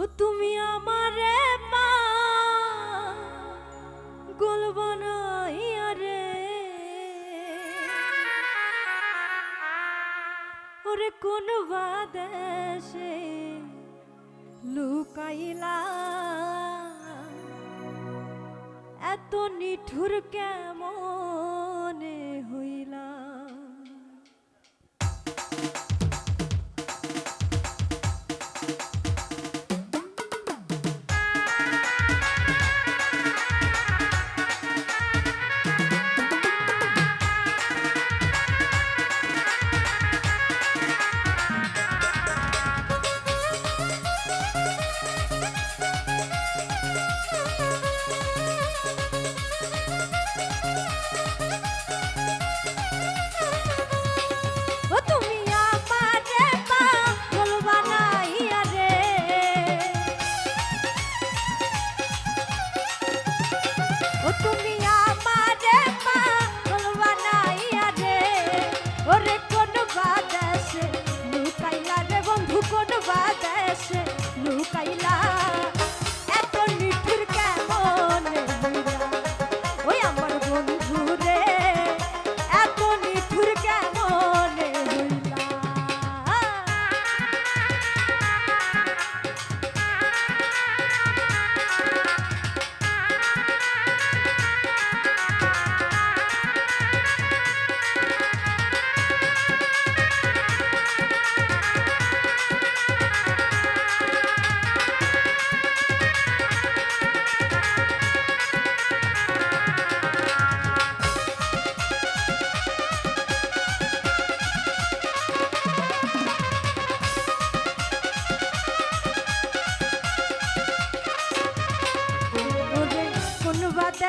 ও তুমি আমার মা। গোলব রে ওরে কোন বাদেশে লুকাইলা। এত নিঠুর কেমন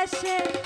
Cheio.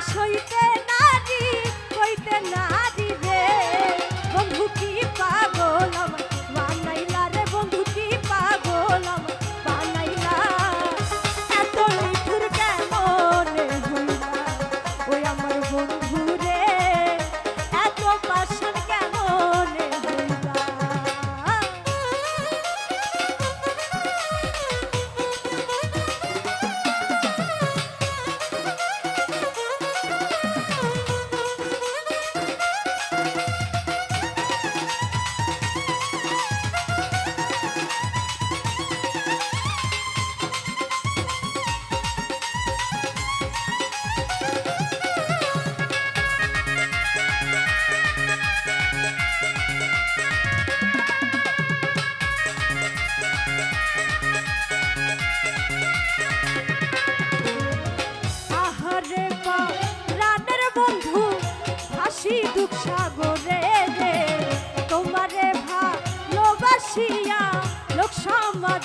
show you guys.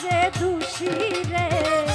যে দোষী রে।